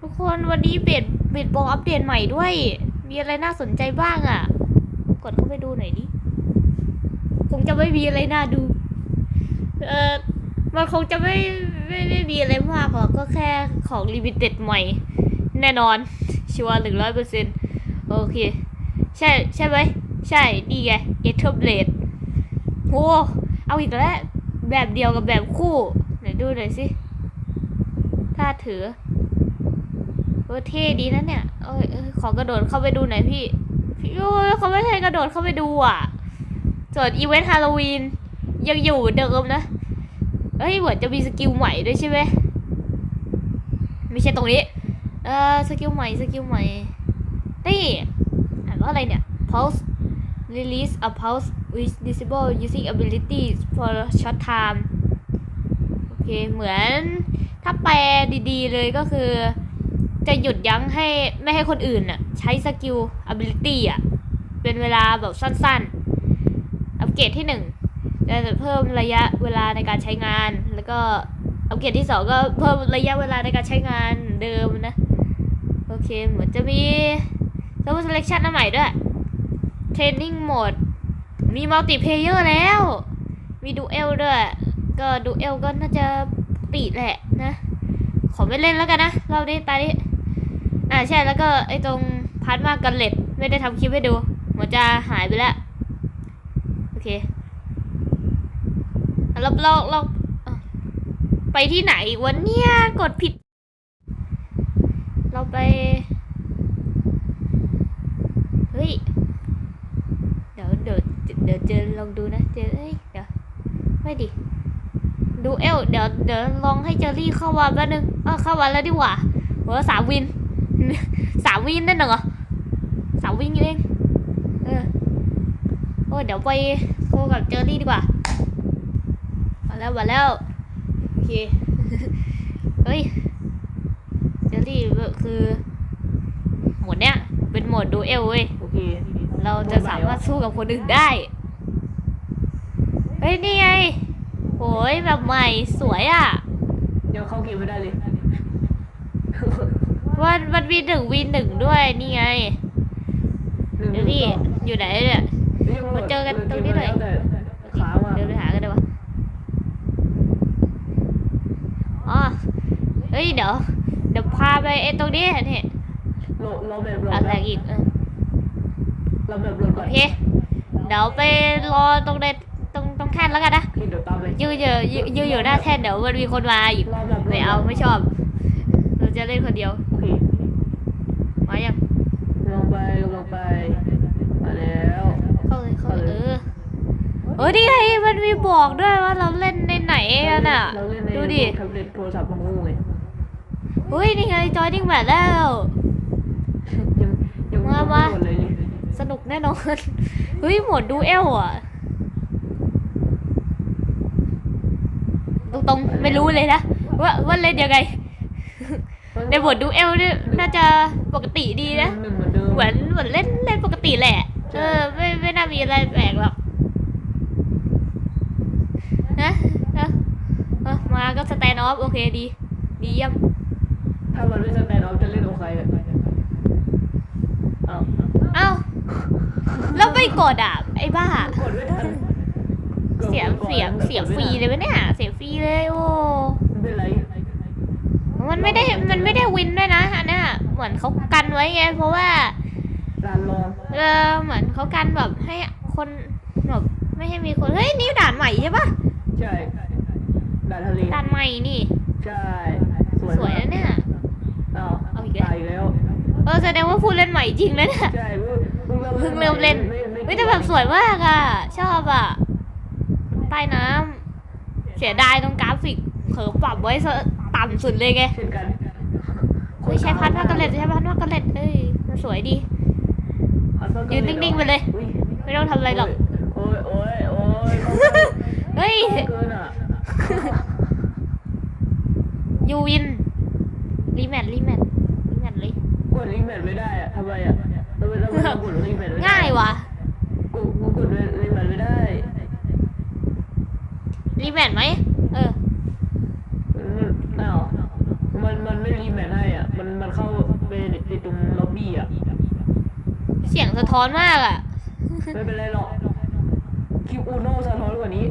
ทุกคนวันนี้เบดเบดบอกอัปเดตใหม่ด้วย มีอะไรน่าสนใจบ้างอะ่ะ กดเข้าไปดูหน่อยดิคงจะไม่มีอะไรน่าดู เออมันคงจะไม่ไม่ไม่มีอะไรมากหรอกก็แค่ของลิมิเต็ดใหม่ แน่นอน ชัวร์หนึ่งร้อยเปอร์เซ็นต์โอเค ใช่ใช่ไหม ใช่ดีไงเอเทอร์เบลดโอ้เอาอีกแล้วแบบเดียวกับแบบคู่ไหนดูหน่อยสิ ถ้าถือ เออเท่ดีนะเนี่ยเอยเอขอกระโดดเข้าไปดูหน่อยพี่พี่โอ้ยเขาไม่ให้กระโดดเข้าไปดูอะส่วนอีเวนต์ฮาโลวีนยังอยู่เดิมนะเอ้ยเหมือนจะมีสกิลใหม่ด้วยใช่ไหมไม่ใช่ตรงนี้ เออสกิลใหม่สกิลใหม่นี่อ่านว่าอะไรเนี่ย pulse release a pulse which disable using abilities for short time โอเค เหมือนถ้าแปลดีๆเลยก็คือ จะหยุดยั้งให้ไม่ให้คนอื่นน่ะใช้สกิล ability อะ เป็นเวลาแบบสั้นๆ อัปเกรดที่หนึ่งจะเพิ่มระยะเวลาในการใช้งาน แล้วก็อัปเกรดที่สองก็เพิ่มระยะเวลาในการใช้งานเดิมนะ โอเค เหมือนจะมี server selection อันใหม่ด้วย training mode มี multiplayer แล้ว มีดูเอลด้วย ก็ดูเอลก็น่าจะปกติแหละนะ ขอไม่เล่นแล้วกันนะ รอบนี้ตานี้ อ่าใช่แล้วก็ไอ้ตรงพาร์ทมากกันเล็ดไม่ได้ทำคลิปให้ดูเหมือนจะหายไปแล้ว โอเคเราเราเราอะไปที่ไหนวันเนี้ยกดผิด เราไป เฮ้ย เดี๋ยวเดี๋ยวเดี๋ยวเจอลองดูนะ เจอเอ้ยเดี๋ยวไม่ดิดูเอลเดี๋ยวเดี๋ยวลองให้เจอรี่เข้าวันแป๊บนึงเออเข้าวันแล้วดีกว่าหัวสามวิน สามวินนั่นเหรอสามวินเองเออโอ้ยเดี๋ยวไปโทรกับเจอรี่ดีกว่ามาแล้วมาแล้วโอเคเฮ้ยเจอรี่คือโหมดเนี้ยเป็นโหมดดูเอลเว้ยโอเคเราจะสามารถสู้กับคนอื่นได้เฮ้ยนี่ไงโหยแบบใหม่สวยอะยังเข้าเกมไม่ได้เลย วันมันมีหนึ่งวีหนึ่งด้วยนี่ไงเดี๋ยวนี่อยู่ไหนเนี่ยมาเจอกันตรงนี้หน่อยขามาเดินไปหากันเลยวะอ๋อเฮ้ยเดี๋ยวเดี๋ยวพาไปไอ้ตรงนี้เนี่ยเราเราแบบเราอะไรอีกเออเราแบบเราโอเคเดี๋ยวไปรอตรงในตรงตรงแท่นแล้วกันนะเดี๋ยวตามเลยยืนอยู่ยืนยืนอยู่หน้าแท่นเดี๋ยวมันมีคนมาอีกเราแบบไม่เอาไม่ชอบ เราจะเล่นคนเดียว โอเค มายัง ลงไปลงไปมาแล้ว เข้าเลยเข้าเลยเออเออนี่ไงมันมีบอกด้วยว่าเราเล่นในไหนกันอะ เราเล่นในดูดิ แท็บเล็ตโทรศัพท์ของงูไงเฮ้ยนี่ไงจอยนิ่งแบบแล้ว ยังยังมามาหมดเลยนี่สนุกแน่นอน เฮ้ยโหมดดูเอลอะ ตรงๆไม่รู้เลยนะว่าว่าเล่นยังไง ในโหมดดูเอลเนี่ยน่าจะปกติดีนะ หนึ่งเหมือนเดิมเหมือนเหมือนเล่นเล่นปกติแหละใช่เออไม่ไม่น่ามีอะไรแปลกหรอกนะเออเออมา ก็สแตนออฟโอเคดี ดีเยี่ยม ถ้ามันไม่สแตนด์ออฟจะเล่นกับใครอะเอ้าเอ้าแล้วไม่กดอะ ไอ้บ้า กดไม่ทันเสียเสียเสียฟรีเลยไหมเนี่ย เสียฟรีเลยโอ้ไม่เป็นไรมันไม่ได้มันไม่ได้วินด้วยนะอันนี้เหมือนเขากันไว้ไง เพราะว่าร้านรอเออเหมือนเขากันแบบให้คนแบบไม่ให้มีคน เฮ้ยนี่ด่านใหม่ใช่ปะใช่ ด่านทะเลด่านใหม่นี่ ใช่สวยนะเนี่ยอ้าวเอาอีกแล้วตายอีกแล้วเออแสดงว่าพูดเล่นใหม่จริงนะเนี่ยใช่เพิ่งเพิ่งเริ่มเล่นไม่ไม่เฮ้ยแต่แบบสวยมากอะ ชอบอะใต้น้ำเสียดายตรงกราฟิกเผลอปรับไว้ซะต่ำสุดเลยไงเช่นกันเฮ้ยใช้พัดมากกันเล็ดใช้พัดมากกันเล็ดเอ้ยมันสวยดียืนนิ่งๆไปเลยอุ๊ไม่ต้องทำอะไรหรอก โอ้ยโอ้ยโอ้ยเฮ้ยเกินอะ ยูวิน รีแมทรีแมทรีแมทเลยกดลิงก์แมทไม่ได้อะทำไมอะทำไมทำไมเรากดลิงก์แมทไม่ได้ง่ายว่ะกูกูกดลิงก์แมทไม่ได้รีแมทไหมเอออืมอ้าวมันมันไม่รีแมทให้อะ มันมันเข้าไปในตรงล็อบบี้อะเสียงสะท้อนมากอะไม่เป็นไรหรอกคิวอูโน่สะท้อนกว่านี้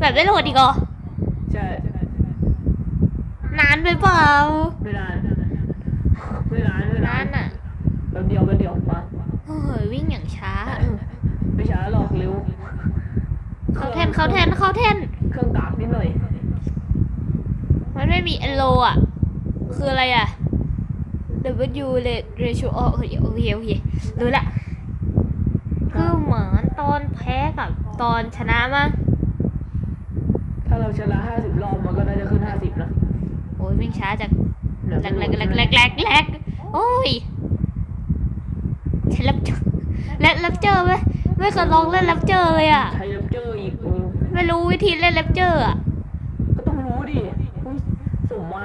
แบบได้โหลดอีกเหรอใช่ นานไปเปล่า ไม่นานไม่นานไม่นานานนอะแป๊บเดียวแป๊บเดียวมาโอ้ยวิ่งอย่างช้า ไม่ช้าหรอกเร็วเขาแทนเขาแทนเขาแทน เครื่องกากนิดหน่อย มันไม่มีเอโลอะ คืออะไรอะ W ratio โอเคโอเคโอเครู้ละคือเหมือนตอนแพ้กับตอนชนะมั้งถ้าเราชนะห้าสิบ ยวิ่งช้าจากเดี๋ยวแหลไม่กรู้แหลกแหลกแหลกแหลกแหลกโอ้ยฉันรับเจอและรับเจอไหมไม่เคยลองเล่นรับเจอเลยอะใช้ยับเจออีกเออไม่รู้วิธีเล่นรับเจออะก็ต้องรู้ดิอุ๊ยส่งมา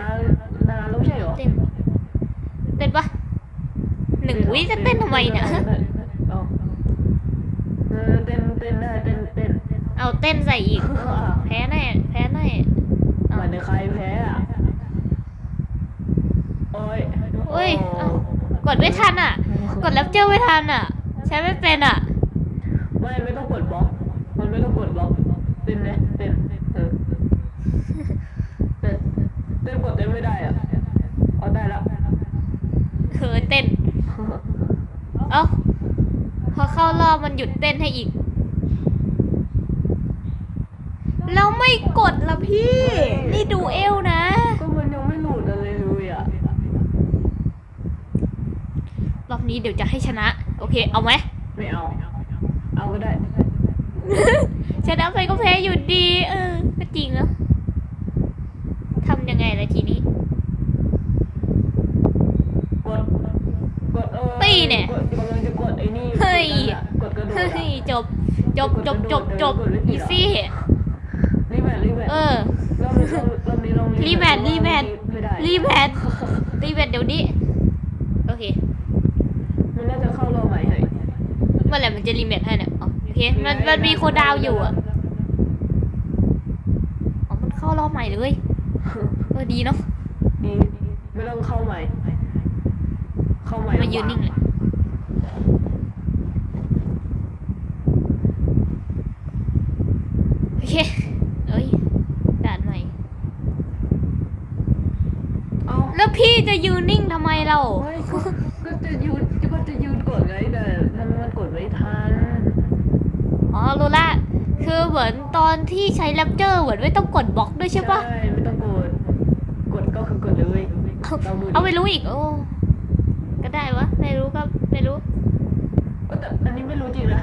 นานแล้วไม่ใช่เหรอเต้นเต้นปะหนึ่งวิจะเต้นทำไมเนี่ยเอาเออเต้นเต้นได้เต้นเต้นเอาเต้นใส่อีกเอออะแพ้แน่แพ้แน่หมายถึงใครแพ้อะ โอ้ยเฮ้ยเอ้ากดไม่ทันอะ กดรับเจอไม่ทันอะ ใช้ไม่เป็นอะ ไม่ไม่ต้องกดบล็อก มันไม่ต้องกดบล็อกเต้นเลยเต้นเออเต้นเต้นกดเต้นไม่ได้อะเอาได้แล้วเออเต้น เอ้าพอเข้ารอบมันหยุดเต้นให้อีกเราไม่กดละพี่ นี่ดูเอลนะ ก็มันยังไม่หลุดอะไรเลยอะ รอบนี้เดี๋ยวจะให้ชนะ โอเค เอาไหมไม่เอา เอาก็ได้ ชนะไปก็แพ้อยู่ดี เออ ก็จริงเนอะทำยังไงล่ะทีนี้กดกดเออตีเนี่ยกดกำลังจะกดไอ้นี่เฮ้ยกดกระโดดเฮ้อะยจบ จบจบจบจบอีซี่รีแมทรีแมทเออรอบนี้รอบรอบนี้ลองรีแมทรีแมทไม่ได้รีแมทรีแมทเดี๋ยวนี้ โอเค มันน่าจะเข้ารอบใหม่ให้ เมื่อไหร่มัน จะรีแมทให้เนี่ยอ๋อโอเคมันมันมีโคดาวอยู่อะอ๋อมันเข้ารอบใหม่เลยเออดีเนาะดีไม่ต้องเข้าใหม่ เข้าใหม่มายืนนิ่งเลยโอเคเอ้ยด่านใหม่เอาแล้วพี่จะยืนนิ่งทำไมเราเฮ้ยก็ก็จะยืนก็จะยืน แต่มันมันกดไม่ทันอ๋อรู้ละคือเหมือนตอนที่ใช้แรปเจอร์เหมือนไม่ต้องกดบล็อกด้วยใช่ปะใช่ไม่ต้องกด กดก็คือกดเลยเอาเอาไม่รู้อีกโอ้ก็ได้วะไม่รู้ก็ไม่รู้ออแต่อันนี้ไม่รู้จริงนะ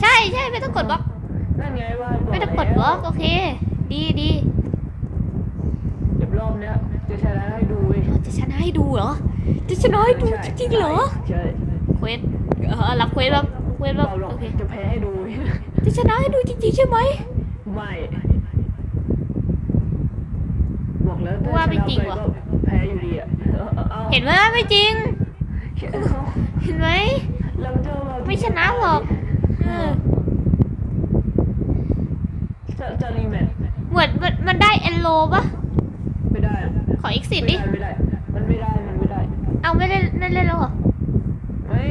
ใช่ใช่ไม่ต้องกดบล็อกนั่นไงว่าไม่ต้องกดบล็อกโอเค ดีดีเดี๋ยวรอบเนี้ยจะชนะให้ดูเว้ยจะชนะให้ดูเหรอจะชนะให้ดูจริงๆเหรอใช่ ควสเออรับเควสแบบเควสแบบเราลองโอเคจะแพ้ให้ดูเว้ยจะชนะให้ดูจริงๆใช่ไหมไม่บอกแล้วถ้ว่าไม่จริงชนะว่ะปก็แพ้อยู่ดีอะเอาเอาเห็นไหมไม่จริงเอาเห็นไหมเราเจอมาไม่ชนะหรอกเออจะจะรีแมทเหมือนมันมันได้เอลโลปะไม่ได้ ขออีกสิไม่ดิได้ไม่ได้มันไม่ได้ มันไม่ได้ เอาไม่ได้ไม่เล่นแล้วเหรอ ไม่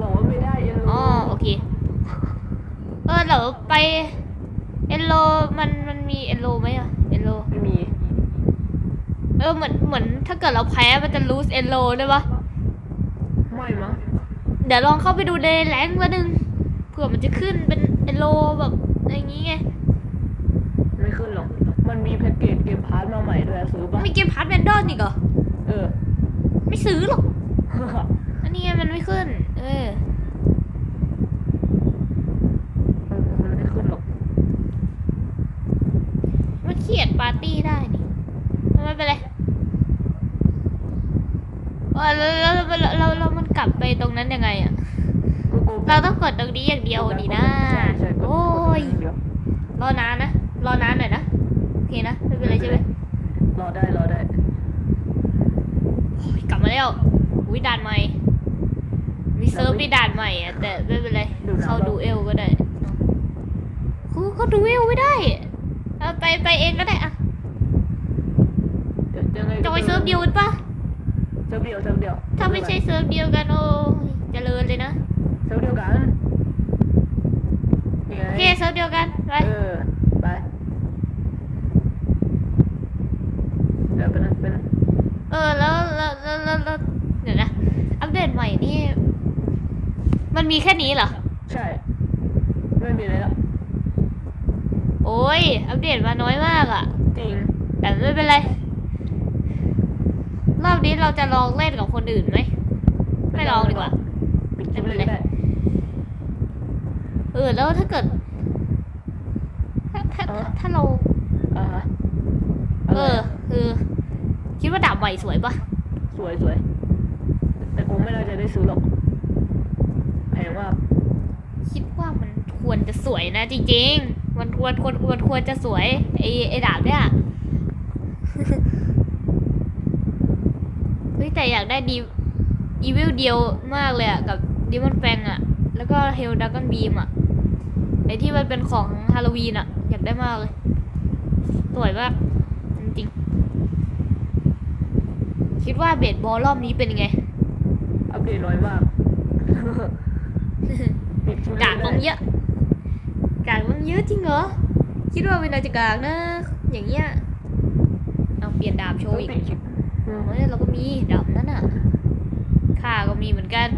บอกว่าไม่ได้ยังรู้อ๋อโอเค เออเดี๋ยวไปเอลโลมันมันมีเอลโลไหมอะเอลโลไม่มี เออเหมือนเหมือนถ้าเกิดเราแพ้มันจะ lose เอลโลได้ปะไม่มั้งเดี๋ยวลองเข้าไปดูในแรงค์วันหนึ่งเผื่อมันจะขึ้นเป็นเอลโลแบบอะไรอย่างงี้ไง ไม่ขึ้นหรอก มันมีแพ็กเกจเกมพาร์ทมาใหม่ด้วยซื้อปะมีเกมพาร์ทแมนดอนอีกเหรอเออ ไม่ซื้อหรอก อันนี้ไงมันไม่ขึ้น เออมันไม่ขึ้นหรอก มันเขียนปาร์ตี้ได้นี่ไม่เป็นไรเออแล้วแล้วแล้วแล้วแล้วแล้วมันกลับไปตรงนั้นยังไงอะกูกูเราต้องกดตรงนี้อย่างเดียวดีนะใช่ใช่กดโอ้ยกดเดีวรอนานนะ รอนานหน่อยนะ โอเคนะ ไม่เป็นไรใช่ไหมรอได้ รอได้โอ้ยกลับมาแล้ววิด่านใหม่มี เซิร์ฟมีด่านใหม่อะแต่ไม่เป็นไรเข้าดูเอลก็ได้กูเขาดูเอลไม่ได้เอาไปไปเองก็ได้อะเดี๋ยวยังไงก็จะไปเซิร์ฟเดียวกันปะเซิร์ฟเดียวเซิร์ฟเดียวถ้าไม่ใช่เซิร์ฟเดียวกันโอ้ยเจริญเลยนะเซิร์ฟเดียวกันยังไงโอเคเซิร์ฟเดียวกันไปเออไปเดี๋ยวเป็นงเป็นงเออแล้วแล้วแล้วแล้วแล้วเดี๋ยวนะอัปเดตใหม่นี่ มันมีแค่นี้เหรอ ใช่ ไม่มีอะไรแล้วโอ้ย อัปเดตมาน้อยมากอะจริง แต่ไม่เป็นไร รอบนี้เราจะลองเล่นกับคนอื่นไหม ไม่ลองดีกว่าปิดคลิปเลยก็ได้เออ แล้วถ้าเกิด ถ้าถ้าเออถ้าเราอ่าฮะเออ คือ คิดว่าดาบใหม่สวยปะสวยสวย แต่คงไม่น่าจะได้ซื้อหรอก แพงมาคิดว่ามันควรจะสวยนะจริงๆ มันควรควรควรควรจะสวยไอไอดาบเนี่ยเฮ้ยแต่อยากได้ดีอีวิลเดียวมากเลยอะกับดิมอนแฟงอะแล้วก็เฮลดักกันบีมอะไอที่มันเป็นของฮาโลวีนอะอยากได้มากเลย สวยมากจริงคิดว่าเบสบอลรอบนี้เป็นไง อัปเดตน้อยมาก กากลงเยอะกากลงเยอะจริงเหรอ คิดว่าเวลาจะกากนะ อย่างเงี้ยเอาเปลี่ยนดาบโชว์อีกปิดคลิปอืมเฮ้ยเราก็มีดาบนั่นน่ะข้าก็มีเหมือนกัน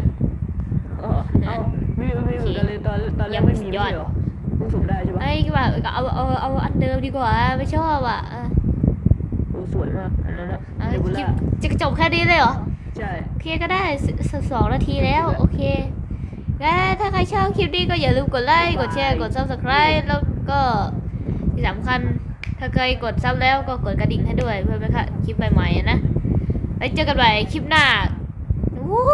เออเอาไม่ไม่เหมือนกันเลยตอนตอนแรกไม่มียอดไม่ใช่เหรอเพิ่งสุ่มได้ใช่ปะไอ้ก็แบบเอาเอาเอาอันเดิมดีกว่าไม่ชอบอะอะโอ้สวยมากอันนั้นอะอะเดบูคลิล่าปจะจบแค่นี้เลยเหรอใช่โอเคก็ได้สสสองนาทีแล้ว โอเค งั้นถ้าใครชอบคลิปนี้ก็อย่าลืมกดไลค์ กดแชร์ กด subscribe แล้วก็ที่สำคัญถ้าเคยกดซับแล้วก็กดกระดิ่งให้ด้วยเพื่อไม่พลาดคลิปใหม่ๆนะไว้เจอกันใหม่คลิปหน้า วู้